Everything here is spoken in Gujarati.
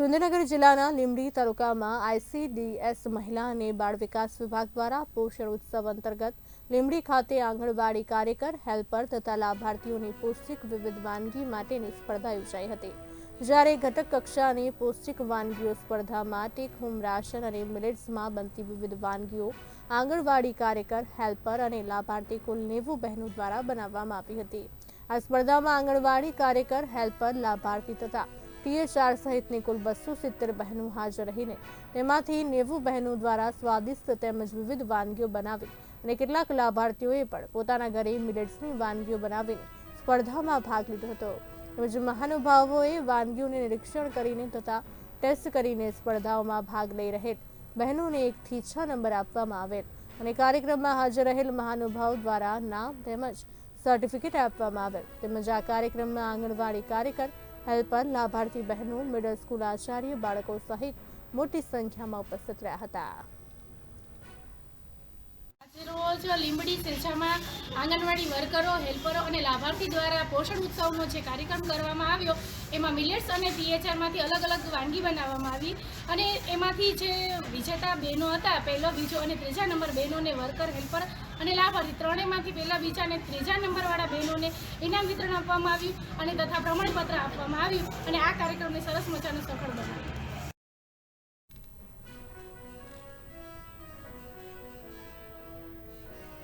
સુરેન્દ્રનગર જિલ્લાના લીંબડી તાલુકામાં આઈસીડીએસ મહિલા અને બાળ વિકાસ વિભાગ દ્વારા પોષણ ઉત્સવ અંતર્ગત લીંબડી ખાતે આંગણવાડી કાર્યકર, હેલ્પર તથા લાભાર્થીઓની પૌષ્ટિક વિવિધ વાનગી માટેની સ્પર્ધા યોજાઈ હતી. જ્યારે ઘટક કક્ષાની પૌષ્ટિક વાનગીઓ સ્પર્ધામાં ટેક હોમ રાશન અને મિલેટ્સમાં બનતી વિવિધ વાનગીઓ આંગણવાડી કાર્યકર, હેલ્પર અને લાભાર્થી કુલ નેવું બહેનો દ્વારા બનાવવામાં આવી હતી. આ સ્પર્ધામાં આંગણવાડી કાર્યકર, હેલ્પર, લાભાર્થી તથા ટીએચઆર સહિતની કુલ બસો સિત્તેર બહેનો હાજર રહીને તેમાંથી નેવું બહેનો દ્વારા સ્વાદિષ્ટ તેમજ વિવિધ વાનગીઓ બનાવી અને કેટલાક લાભાર્થીઓએ પણ પોતાના ઘરે મિલેટ્સની વાનગીઓ બનાવીને સ્પર્ધામાં ભાગ લીધો હતો. તેમજ મહાનુભાવોએ વાનગીઓને નિરીક્ષણ કરીને તથા ટેસ્ટ કરીને સ્પર્ધાઓમાં ભાગ લઈ રહેલ બહેનોને એકથી છ નંબર આપવામાં આવેલ અને કાર્યક્રમમાં હાજર રહેલ મહાનુભાવ દ્વારા નામ તેમજ સર્ટિફિકેટ આપવામાં આવેલ. તેમજ આ કાર્યક્રમમાં આંગણવાડી કાર્યકર હેલ્પર લાભાર્થી બહેનો મિડલ સ્કૂલ આચાર્ય બાળકો સહિત મોટી સંખ્યામાં ઉપસ્થિત રહ્યા હતા. રોજ લીંબડી સેજામાં આંગણવાડી વર્કરો, હેલ્પરો અને લાભાર્થી દ્વારા પોષણ ઉત્સવનો જે કાર્યક્રમ કરવામાં આવ્યો, એમાં મિલેટ્સ અને પીએચઆરમાંથી અલગ અલગ વાનગી બનાવવામાં આવી અને એમાંથી જે વિજેતા બહેનો હતા, પહેલો, બીજો અને ત્રીજા નંબર બહેનોને વર્કર, હેલ્પર અને લાભાર્થી ત્રણેયમાંથી પહેલા, બીજા અને ત્રીજા નંબરવાળા બહેનોને ઇનામ વિતરણ આપવામાં આવ્યું અને તથા પ્રમાણપત્ર આપવામાં આવ્યું અને આ કાર્યક્રમને સરસ મજાનો સફળ બનાવ્યો.